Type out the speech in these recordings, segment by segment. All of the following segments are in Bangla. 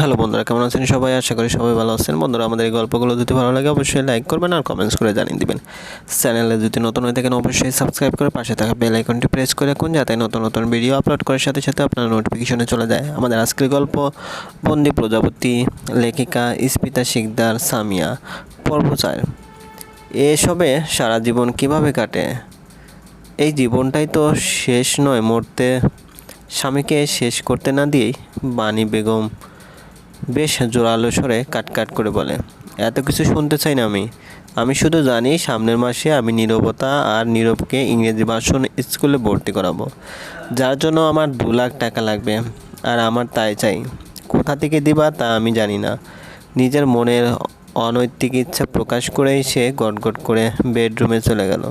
হ্যালো বন্ধুরা, কেমন আছেন সবাই? আশা করি সবাই ভালো আছেন। বন্ধুরা, আমাদের এই গল্পগুলো যদি ভালো লাগে, অবশ্যই লাইক করবেন আর কমেন্টস করে জানিয়ে দিবেন। চ্যানেলে যদি নতুন হয়ে থাকেন, অবশ্যই সাবস্ক্রাইব করে পাশে থাকা বেল আইকনটি প্রেস করে রাখুন, যাতে নতুন নতুন ভিডিও আপলোড করার সাথে সাথে আপনার নোটিফিকেশনে চলে যায়। আমাদের আজকের গল্প, বন্দি প্রজাপতি, লেখিকা ইস্পিতা শিকদার সামিয়া, পর্ব চার। এসবে সারা জীবন কীভাবে কাটে? এই জীবনটাই তো শেষ নয়, মরতে। স্বামীকে শেষ করতে না দিয়েই বাণী বেগম বেশ জোরালো স্বরে কাটকাট করে বলে, এত কিছু শুনতে চাই না আমি। আমি শুধু জানি সামনের মাসে আমি নীরবতা আর নীরবকে ইংরেজি ভাষণ স্কুলে ভর্তি করাবো। যার জন্য আমার দু লাখ টাকা লাগবে, আর আমার তাই চাই। কোথা থেকে দিবা তা আমি জানি না। নিজের মনের অনৈতিক ইচ্ছা প্রকাশ করেই সে গটগট করে বেডরুমে চলে গেল।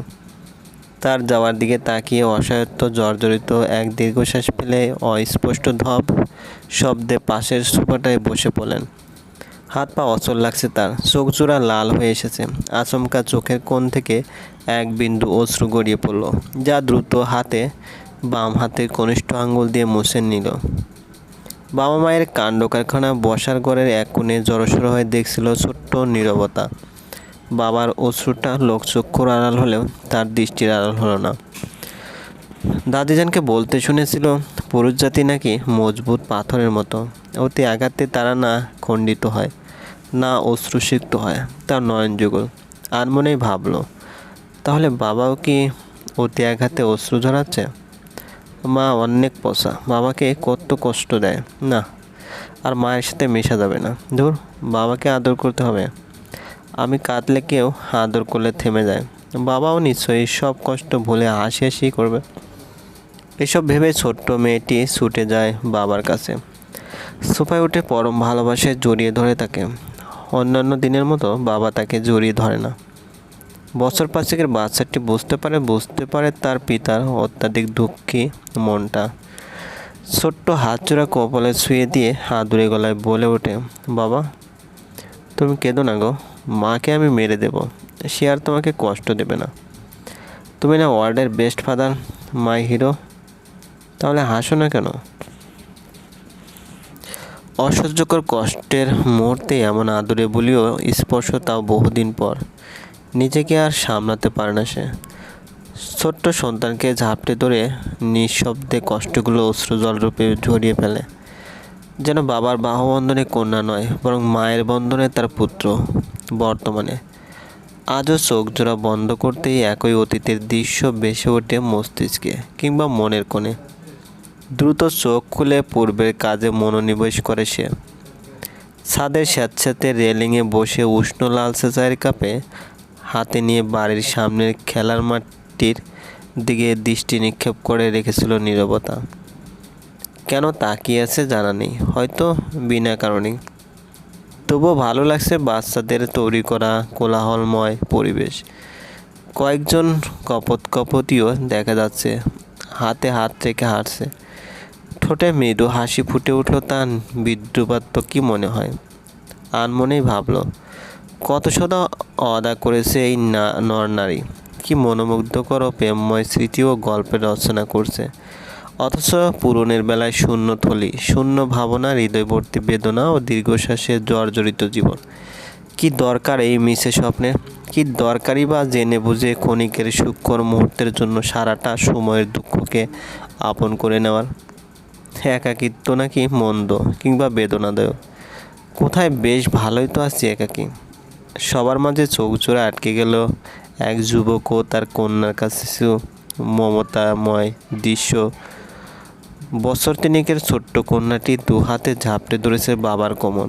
তার যাওয়ার দিকে তাকিয়ে অসহায়ত্ব, জর্জরিত এক দীর্ঘশ্বাস ফেলে অস্পষ্ট ধপ শব্দে পাশের সোফাটায় বসে পড়লেন। হাত পা অচল লাগছে তার, চোখ জোড়া লাল হয়ে এসেছে। আচমকা চোখের কোণ থেকে এক বিন্দু অশ্রু গড়িয়ে পড়ল, যা দ্রুত হাতে, বাম হাতের কনিষ্ঠ আঙ্গুল দিয়ে মুছে নিল। বাবা মায়ের কাণ্ড কারখানা বসার ঘরের এক কোণে জড়সড় হয়ে দেখছিল ছোট্ট নীরবতা। বাবার অশ্রুটা লোকচক্ষুর আড়াল হলেও তার দৃষ্টির আড়াল হলো না। দাদিজানকে বলতে শুনেছিল, পুরুষ জাতি নাকি মজবুত পাথরের মতো। অতি আঘাতে তারা না খণ্ডিত হয়, না অশ্রুসিক্ত হয় তার নয়ন যুগল আর মনেই ভাবলো, তাহলে বাবাও কি অতি আঘাতে অশ্রু ঝরাচ্ছে? মা অনেক পচা, বাবাকে কত কষ্ট দেয়। না, আর মায়ের সাথে মেশা যাবে না। ধর, বাবাকে আদর করতে হবে। আমি কাঁদলে কেউ আদর করলে থেমে যায়। বাবাও নিশ্চয়ই সব কষ্ট ভুলে হাসি হাসি করবে। এসব ভেবে ছোট্ট মেয়েটি ছুটে যায় বাবার কাছে। সোফায় উঠে পরম ভালোবাসায় জড়িয়ে ধরে তাকে। অন্যান্য দিনের মতো বাবা তাকে জড়িয়ে ধরে না। বছর পাঁচেকের বাচ্চাটি বুঝতে পারে বুঝতে পারে তার পিতার অত্যাধিক দুঃখী মনটা। ছোট্ট হাতচোরা কপালে ছুঁয়ে দিয়ে হাতুড়ে গলায় বলে ওঠে, বাবা, তুমি কেঁদো না গো। মাকে আমি মেরে দেব, সে আর তোমাকে কষ্ট দেবে না। তুমি না ওয়ার্ল্ডের বেস্ট ফাদার, মাই হিরো, তাহলে হাসো না কেন? অসহ্যকর কষ্টের মুহূর্তে এমন আদরে বলিও স্পর্শ তাও বহুদিন পর। নিজেকে আর সামলাতে পারে না সে। ছোট্ট সন্তানকে ঝাপটে ধরে নিঃশব্দে কষ্টগুলো অশ্রুজল রূপে ঝরিয়ে ফেলে। যেন বাবার বাহুবন্ধনে কন্যা নয়, বরং মায়ের বন্ধনে তার পুত্র। বর্তমানে আজও চোখ জোড়া বন্ধ করতেই একই অতীতের দৃশ্য বেসে ওঠে মস্তিষ্কে কিংবা মনের কোণে। দ্রুত চোখ খুলে পূর্বের কাজে মনোনিবেশ করে সে। ছাদের স্যাঁতস্যাঁতে রেলিংয়ে বসে উষ্ণ লালচে চায়ের কাপে হাতে নিয়ে বাড়ির সামনের খেলার মাঠটির দিকে দৃষ্টি নিক্ষেপ করে রেখেছিল নীরবতা। কেন তাকিয়ে আছে জানা নেই, হয়তো বিনা কারণেই। তবুও ভালো লাগছে বাচ্চাদের তৈরি করা কোলাহলময় পরিবেশ। কয়েকজন কপত কপতিও দেখা যাচ্ছে, হাতে হাত রেখে হাঁটছে। ঠোঁটে মৃদু হাসি ফুটে উঠল তার বিদ্রুপাত্ম কি মনে হয়? আনমনেই ভাবল, কত সদা অদা করেছে এই না নরনারী কি মনোমুগ্ধকর প্রেমময় স্মৃতি ও গল্পের রচনা করছে। অথচ পূরণের বেলায় শূন্য থলি, শূন্য ভাবনা, হৃদয়বর্তী বেদনা ও দীর্ঘশ্বাসের জর্জরিত জীবন। কি দরকার এই মিশে স্বপ্নের কি দরকারই বা জেনে বুঝে ক্ষণিকের সূক্ষ্ম মুহূর্তের জন্য সারাটা সময়ের দুঃখকে আপন করে নেওয়ার? একাকিত্ব নাকি মন্দ কিংবা বেদনাদায়ক? কোথায় বেশ ভালোই তো আছি একাকি। সবার মাঝে চোখ চোরা আটকে গেল এক যুবক ও তার কন্যার কাছে মমতাময় দৃশ্য বছর তিনেকের ছোট্ট কন্যাটি দু হাতে ধরেছে বাবার কোমর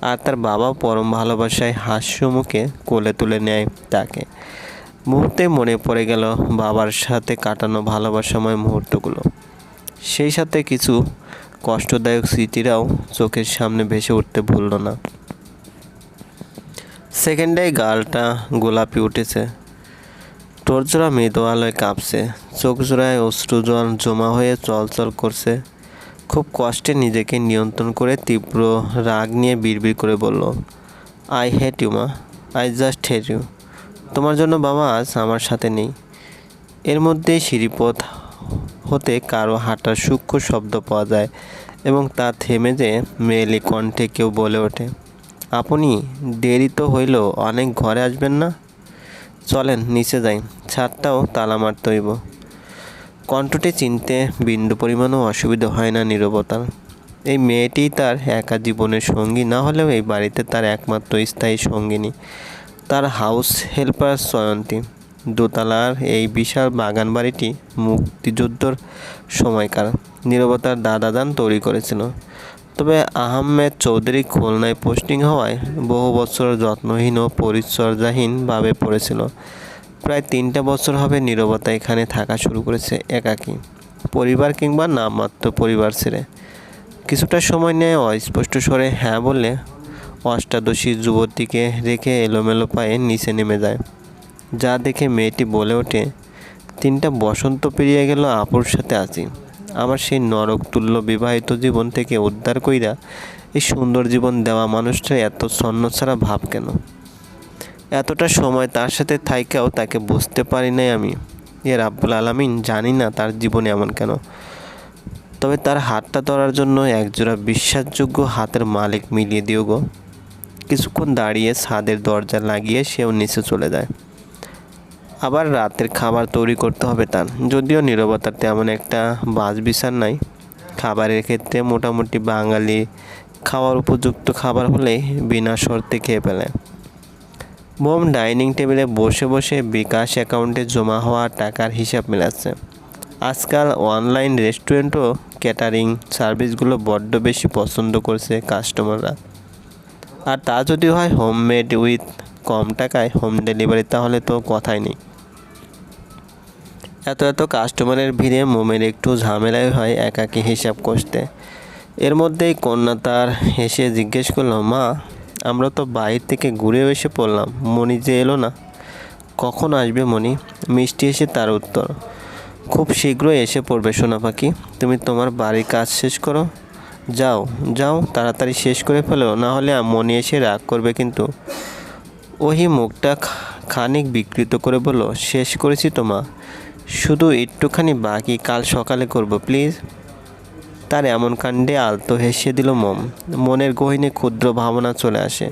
আর তার বাবা পরম ভালোবাসায় হাস্য মুখে কোলে তুলে নেয় তাকে। মুহূর্তে মনে পড়ে গেল বাবার সাথে কাটানো ভালোবাসাময় মুহূর্তগুলো। সেই সাথে কিছু কষ্টদায়ক স্মৃতিরাও চোখের সামনে ভেসে উঠতে ভুলল না। সেকেন্ডে গালটা গোলাপি উঠেছে। টোরজোড়া মৃদু আলোয় কাঁপছে। চোখ জোড়ায় অশ্রু জল জমা হয়ে চলচল করছে। খুব কষ্টে নিজেকে নিয়ন্ত্রণ করে তীব্র রাগ নিয়ে বিড়বিড় করে বলল, আই হেট ইউ মা, আই জাস্ট হেট ইউ। তোমার জন্য বাবা আজ আমার সাথে নেই এর মধ্যে সিঁড়িপথ হতে কারও হাঁটার সূক্ষ্ম শব্দ পাওয়া যায় এবং তা থেমে যে মেয়েলি কণ্ঠে কেউ বলে ওঠে, আপনি দেরি তো হইল অনেক ঘরে আসবেন না? চলেন, নিচে যাই। ছাদটাও তালা মারতে হইব। কণ্ঠটি চিনতে বিন্দু পরিমাণও অসুবিধা হয় না নীরবতার। এই মেয়েটিই তার একা জীবনের সঙ্গী, না হলেও এই বাড়িতে তার একমাত্র স্থায়ী সঙ্গিনী। তার হাউস হেল্পার সয়ন্তী। দোতলার এই বিশাল বাগান বাড়িটি মুক্তিযুদ্ধর সময়কার। নীরবতার দাদাদান তৈরি করেছিল। তবে আহমেদ চৌধুরী খুলনায় পোস্টিং হওয়ায় বহু বছর যত্নহীন ও পরিচর্যাহীনভাবে পড়েছিল। প্রায় তিনটা বছর হবে নীরবতা এখানে থাকা শুরু করেছে একাকী। পরিবার কিংবা নামমাত্র পরিবার ছেড়ে। কিছুটা সময় নিয়ে অস্পষ্ট স্বরে হ্যাঁ বলে অষ্টাদশী যুবতীকে রেখে এলোমেলো পায়ে নিচে নেমে যায়। যা দেখে মেয়েটি বলে ওঠে, তিনটা বসন্ত পেরিয়ে গেল আপুর সাথে আছি। আমার সেই নরক তুল্য বিবাহিত জীবন থেকে উদ্ধার কইরা এই সুন্দর জীবন দেওয়া মানুষটা এত ছন্ন ছাড়া ভাব কেন? এতটা সময় তার সাথে থাইকাও তাকে বুঝতে পারি নাই আমি। এ রাব্বুল আলামিন জানি না তার জীবনে এমন কেন। তবে তার হাতটা ধরার জন্য একজোড়া বিশ্বাসযোগ্য হাতের মালিক মিলিয়ে দিও গো। কিছুক্ষণ দাঁড়িয়ে ছাদের দরজা লাগিয়ে সেও নিচে চলে যায়। আবার রাতের খাবার তৈরি করতে হবে তার যদিও নীরবতার তেমন একটা বাজ বিচার নাই। খাবারের ক্ষেত্রে মোটামুটি বাঙালি খাওয়ার উপযুক্ত খাবার হলে বিনা শর্তে খেয়ে ফেলে। মোম ডাইনিং টেবিলে বসে বসে বিকাশ অ্যাকাউন্টে জমা হওয়া টাকার হিসাব মেলাচ্ছে। আজকাল অনলাইন রেস্টুরেন্টও ক্যাটারিং সার্ভিসগুলো বড্ড বেশি পছন্দ করছে কাস্টমাররা। আর তা যদি হয় হোমমেড উইথ কম টাকায় হোম ডেলিভারি, তাহলে তো কথাই নেই। এত এত কাস্টমারের ভিড়ে মোমের একটু ঝামেলাই হয় একাকি হিসাব কষতে এর মধ্যেই কন্যা তার হেসে জিজ্ঞেস করল, মা, আমরা তো বাইরে থেকে ঘুরে এসে পড়লাম, মণি যে এলো না। কখন আসবে মণি? মিষ্টি এসে তার উত্তর, খুব শীঘ্রই এসে পড়বে সোনা পাখি, তুমি তোমার বাড়ির কাজ শেষ করো। যাও যাও, তাড়াতাড়ি শেষ করে ফেলো, না হলে মনি এসে রাগ করবে কিন্তু। ওহি মুখটা খানিক বিকৃত করে বলল, শেষ করেছি তো মা। শুধু একটুখানি বাকি কাল সকালে করব, প্লিজ। তার এমন কাণ্ডে আলতো হেসে দিল মম। মনের গহিনে ক্ষুদ্র ভাবনা চলে আসে।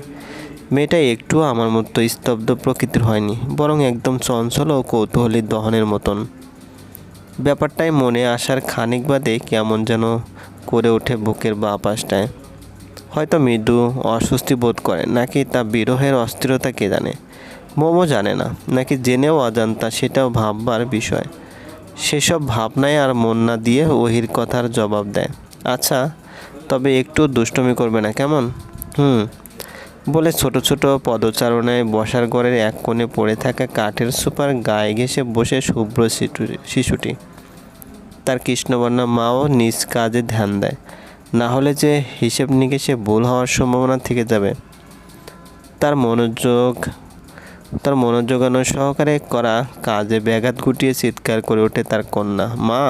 মেয়েটা একটু আমার মতো স্তব্ধ প্রকৃতির হয়নি, বরং একদম চঞ্চল ও কৌতূহলী দহনের মতন। ব্যাপারটাই মনে আসার খানিক বাদে কেমন যেন করে ওঠে বুকের বা পাশটায়। হয়তো মৃদু অস্বস্তি বোধ করে, নাকি তা বিরহের অস্থিরতা কে জানে? মোমো জানে না, নাকি জেনেও অজান্তা সেটাও ভাববার বিষয়। সেসব ভাবনায় আর মন না দিয়ে ওহির কথার জবাব দেয়। আচ্ছা তবে একটু দুষ্টমি করবে না কেমন? হুম, বলে ছোট ছোট পদচারণায় বসার ঘরের এক কোণে পড়ে থাকা কাঠের সুপার গায়ে ঘেসে বসে শুভ্র শিশুটি। তার কৃষ্ণবর্ণা মাও নিজ কাজে ধ্যান দেয়। না হলে যে হিসেব নিকেশে ভুল হওয়ার সম্ভাবনা থেকে যাবে। তার মনোযোগ তার মনোযোগানো সহকারে করা কাজে ব্যাঘাত ঘটিয়ে চিৎকার করে ওঠে তার কন্যা। মা!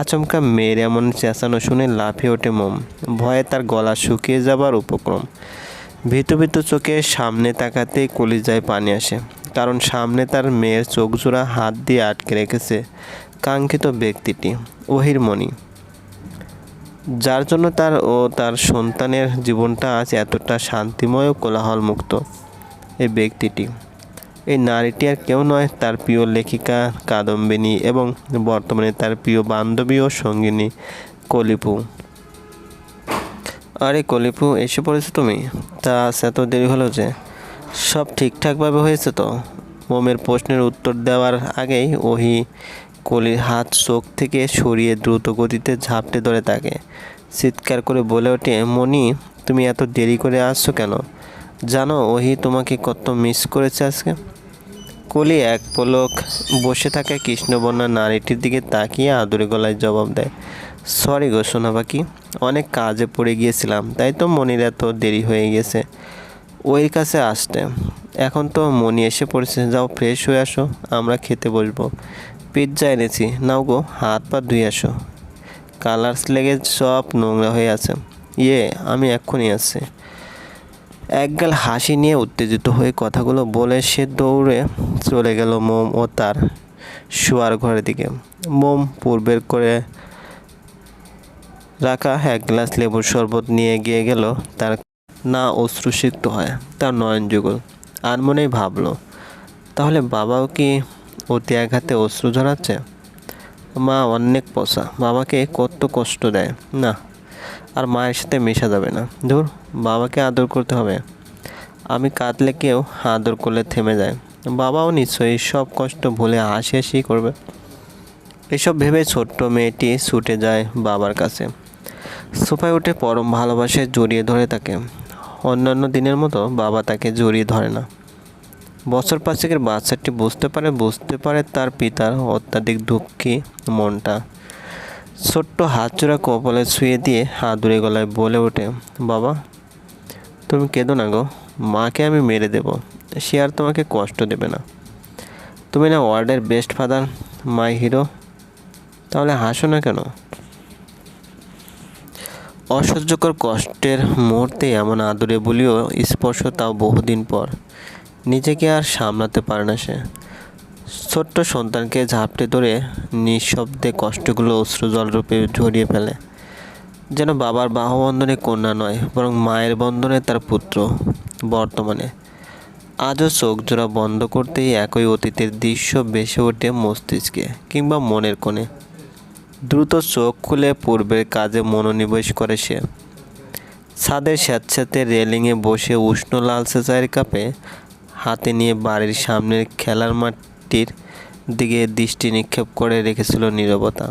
আচমকা মেয়ের এমন চেঁচানো শুনে লাফিয়ে ওঠে মোম। ভয়ে তার গলা শুকিয়ে যাবার উপক্রম। ভীতু ভীতু চোখে সামনে তাকাতেই কলিজায় পানি আসে, কারণ সামনে তার মেয়ের চোখ জোড়া হাত দিয়ে আটকে রেখেছে কাঙ্ক্ষিত ব্যক্তিটি ওহিরমণি যার জন্য তার ও তার সন্তানের জীবনটা আজ এতটা শান্তিময় ও কোলাহলমুক্ত। এই ব্যক্তিটি। এই নারীটি আর কেউ নয়, তার প্রিয় লেখিকা, কাদম্বিনী এবং বর্তমানে তার প্রিয় বান্ধবী ও সঙ্গিনী কলিপু। আরে কলিপু, এসে পড়েছো তুমি? তা এত দেরি হলো যে। সব ঠিকঠাকভাবে হয়েছে তো? মোমের প্রশ্নের উত্তর দেওয়ার আগেই ওহি কলির হাত চোখ থেকে সরিয়ে দ্রুত গতিতে ঝাপটে ধরে তাকে। চিৎকার করে বলে ওঠে মনি তুমি এত দেরি করে আসছো কেন? জানো, ওহি তোমাকে কত মিস করেছে আজকে? কলি এক পলক বসে থাকা কৃষ্ণবর্ণা নারীটির দিকে তাকিয়ে আদুরে গলায় জবাব দেয়। সরি গো সোনা পাখি অনেক কাজে পড়ে গিয়েছিলাম, তাই তো মনির এত দেরি হয়ে গেছে। ওই কাছে আসতে। এখন তো মনি এসে পড়েছে, যাও ফ্রেশ হয়ে আসো, আমরা খেতে বসবো। পিৎজা এনেছি, নাও গো, হাত পা ধুয়ে আসো। কালার্স লেগে সব নোংরা হয়ে আছে। ইয়ে আমি এক্ষুনি আসছি। একগাল হাসি নিয়ে উত্তেজিত হয়ে কথাগুলো বলে সে দৌড়ে চলে গেল মোম ও তার শোয়ার ঘরের দিকে। মোম পূর্বের করে রাখা এক গ্লাস লেবুর শরবত নিয়ে গিয়ে গেল। তার না অশ্রুসিক্ত হয়, তার নয়ন যুগল। আর মনেই ভাবলো, তাহলে বাবাও কি অতি আঘাতে অশ্রু ঝরাচ্ছে? মা অনেক পচা, বাবাকে কত কষ্ট দেয়, না। আর মায়ের সাথে মেশা যাবে না। ধুর, বাবাকে আদর করতে হবে। আমি কাঁদলে কেউ আদর করলে থেমে যায়। বাবাও নিশ্চয়ই সব কষ্ট ভুলে হাসি হাসি করবে। এসব ভেবে ছোট্ট মেয়েটি ছুটে যায় বাবার কাছে। সোফায় উঠে পরম ভালোবাসে জড়িয়ে ধরে তাকে। অন্যান্য দিনের মতো বাবা তাকে জড়িয়ে ধরে না। বছর পাঁচেকের বাচ্চাটি বুঝতে পারে বুঝতে পারে তার পিতার অত্যাধিক দুঃখী মনটা। ছোট্ট হাত হাতচোরা কপালে ছুঁয়ে দিয়ে আদুরে গলায় বলে ওঠে, বাবা, তুমি কেঁদো না গো, মাকে আমি মেরে দেব, সে আর তোমাকে কষ্ট দেবে না। তুমি না ওয়ার্ল্ডের বেস্ট ফাদার, মাই হিরো, তাহলে হাসো না কেন? অসহ্যকর কষ্টের মুহূর্তে এমন আদরে বলিও স্পর্শ তাও বহুদিন পর। নিজেকে আর সামলাতে পারে না সে। ছোট্ট সন্তানকে ঝাপটে ধরে নিঃশব্দে কষ্টগুলো অশ্রুজল রূপে ঝরিয়ে ফেলে। যেন বাবার বাহবন্ধনে কন্যা নয়, বরং মায়ের বন্ধনে তার পুত্র। বর্তমানে আজও চোখ জোড়া বন্ধ করতেই একই অতীতের দৃশ্য বেসে ওঠে মস্তিষ্কে কিংবা মনের কোণে। দ্রুত চোখ খুলে পূর্বের কাজে মনোনিবেশ করে সে। ছাদের স্যাঁতস্যাঁতে রেলিংয়ে বসে উষ্ণ লালচে চায়ের কাপে হাতে নিয়ে বাড়ির সামনের খেলার মাঠটির দিকে দৃষ্টি নিক্ষেপ করে রেখেছিল নীরবতা।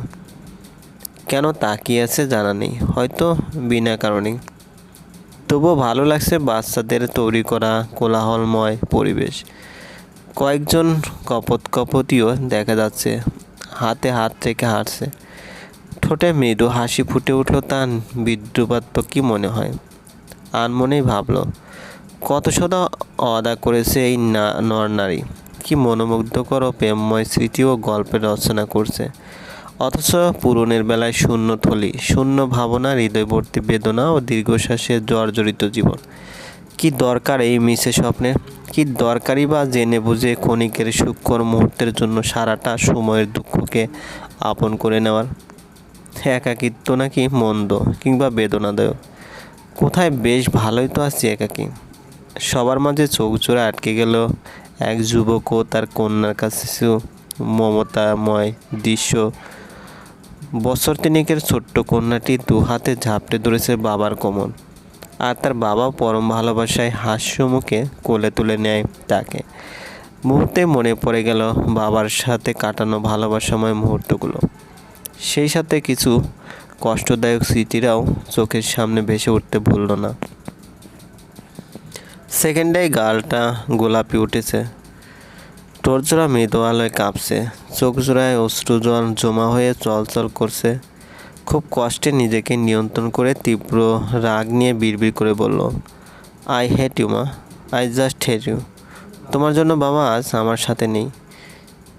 কেন তাকিয়ে আছে জানা নেই, হয়তো বিনা কারণেই। তবুও ভালো লাগছে বাচ্চাদের তৈরি করা কোলাহলময় পরিবেশ। কয়েকজন কপত কপতিও দেখা যাচ্ছে, হাতে হাত রেখে হাঁটছে। ঠোঁটে মৃদু হাসি ফুটে উঠল তার বিদ্রুপাত্ম কি মনে হয়। আনমনেই ভাবল, কত সদা অদা করেছে এই না নর নারী। কি মনোমুগ্ধকর ও প্রেমময় স্মৃতি ও গল্পের রচনা করছে। অথচ পূরণের বেলায় শূন্য থলি, শূন্য ভাবনা, হৃদয়বর্তী বেদনা ও দীর্ঘশ্বাসের জর্জরিত জীবন। কি দরকার এই মিশে স্বপ্নের? কি দরকারই বা জেনে বুঝে ক্ষণিকের সূক্ষ্ম মুহূর্তের জন্য সারাটা সময়ের দুঃখকে আপন করে নেওয়ার? একাকিত্ব নাকি মন্দ কিংবা বেদনাদায়ক? কোথায় বেশ ভালোই তো আছি একাকী। সবার মাঝে চোখ চোরা আটকে গেল এক যুবক ও তার কন্যার কিছু মমতাময় দৃশ্য। বছর তিনেকের ছোট্ট কন্যাটি দু হাতে ঝাপটে ধরেছে বাবার কোমর আর তার বাবা পরম ভালোবাসায় হাস্য মুখে কোলে তুলে নেয় তাকে। মুহূর্তে মনে পড়ে গেল বাবার সাথে কাটানো ভালোবাসাময় মুহূর্তগুলো। সেই সাথে কিছু কষ্টদায়ক স্মৃতিরাও চোখের সামনে ভেসে উঠতে ভুলল না। সেকেন্ডেই গালটা গোলাপি উঠেছে। টোরজোড়া মৃদু আলোয় কাঁপছে। চোখ জোড়ায় অশ্রু জল জমা হয়ে চলচল করছে। খুব কষ্টে নিজেকে নিয়ন্ত্রণ করে তীব্র রাগ নিয়ে বিড়বিড় করে বলল আই হেট ইউ মা। আই জাস্ট হেট ইউ তোমার জন্য বাবা আজ আমার সাথে নেই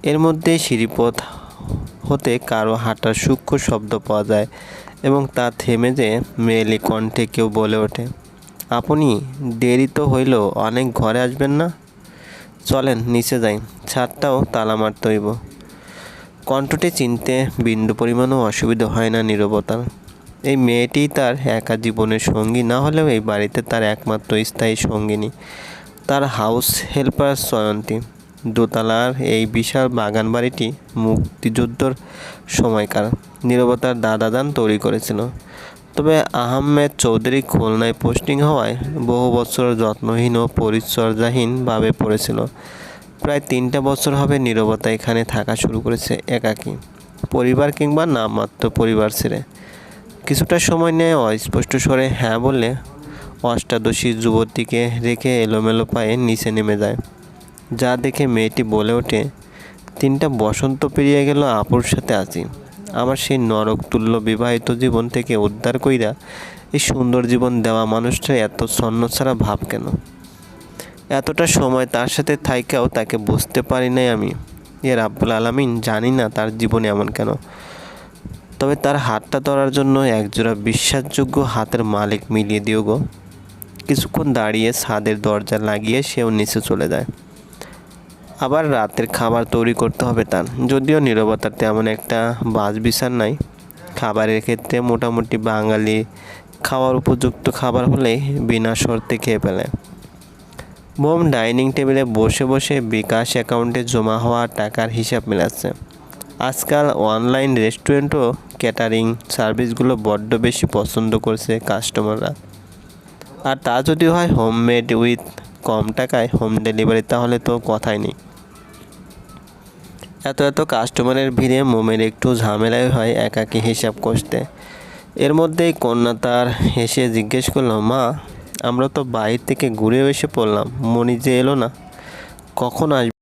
এর মধ্যে সিঁড়িপথ হতে কারও হাঁটার সূক্ষ্ম শব্দ পাওয়া যায় এবং তা থেমে যে মেয়েলি কণ্ঠে কেউ বলে ওঠে আপনি দেরি তো হইল, অনেক ঘরে আসবেন না? চলেন, নিচে যাই। ছাদটাও তালা মারতে হইব। কণ্ঠটি চিনতে বিন্দু পরিমাণও অসুবিধা হয় না নীরবতার। এই মেয়েটিই তার একা জীবনের সঙ্গী, না হলেও এই বাড়িতে তার একমাত্র স্থায়ী সঙ্গিনী। তার হাউস হেল্পার সয়ন্তী। দোতলার এই বিশাল বাগান বাড়িটি মুক্তিযুদ্ধর সময়কার। নীরবতার দাদাদান তৈরি করেছিল। তবে আহমেদ চৌধুরী খুলনায় পোস্টিং হওয়ায় বহু বছর যত্নহীন ও পরিচর্যাহীনভাবে পড়েছিল। প্রায় তিনটা বছর হবে নীরবতা এখানে থাকা শুরু করেছে একাকী। পরিবার কিংবা নামমাত্র পরিবার ছেড়ে। কিছুটা সময় নিয়ে অস্পষ্ট স্বরে হ্যাঁ বললে অষ্টাদশী যুবতীকে রেখে এলোমেলো পায়ে নিচে নেমে যায়। যা দেখে মেয়েটি বলে ওঠে, তিনটা বসন্ত পেরিয়ে গেল আপুর সাথে আছি। আমার সেই নরক তুল্য বিবাহিত জীবন থেকে উদ্ধার কইরা এই সুন্দর জীবন দেওয়া মানুষটা এত ছন্ন ছাড়া ভাব কেন? এতটা সময় তার সাথে থাইকাও তাকে বুঝতে পারি নাই আমি। এ রাব্বুল আলামিন জানি না তার জীবনে এমন কেন। তবে তার হাতটা ধরার জন্য একজোড়া বিশ্বাসযোগ্য হাতের মালিক মিলিয়ে দিও গো। কিছুক্ষণ দাঁড়িয়ে ছাদের দরজা লাগিয়ে সেও নিচে চলে যায়। আবার রাতের খাবার তৈরি করতে হবে তার যদিও নীরবতার তেমন একটা বাজ বিচার নাই। খাবারের ক্ষেত্রে মোটামুটি বাঙালি খাওয়ার উপযুক্ত খাবার হলেই বিনা শর্তে খেয়ে ফেলে। বোম ডাইনিং টেবিলে বসে বসে বিকাশ অ্যাকাউন্টে জমা হওয়া টাকার হিসাব মেলাচ্ছে। আজকাল অনলাইন রেস্টুরেন্টও ক্যাটারিং সার্ভিসগুলো বড্ড বেশি পছন্দ করছে কাস্টমাররা। আর তা যদি হয় হোমমেড উইথ কম টাকায় হোম ডেলিভারি, তাহলে তো কথাই নেই। এত এত কাস্টমারের ভিড়ে মোমের একটু ঝামেলাই হয় একাকে হিসাব করতে। এর মধ্যেই কন্যা তার হেসে জিজ্ঞেস করল, মা, আমরা তো বাইরে থেকে ঘুরে এসে পড়লাম। মনি যে এলো না, কখন আসবে?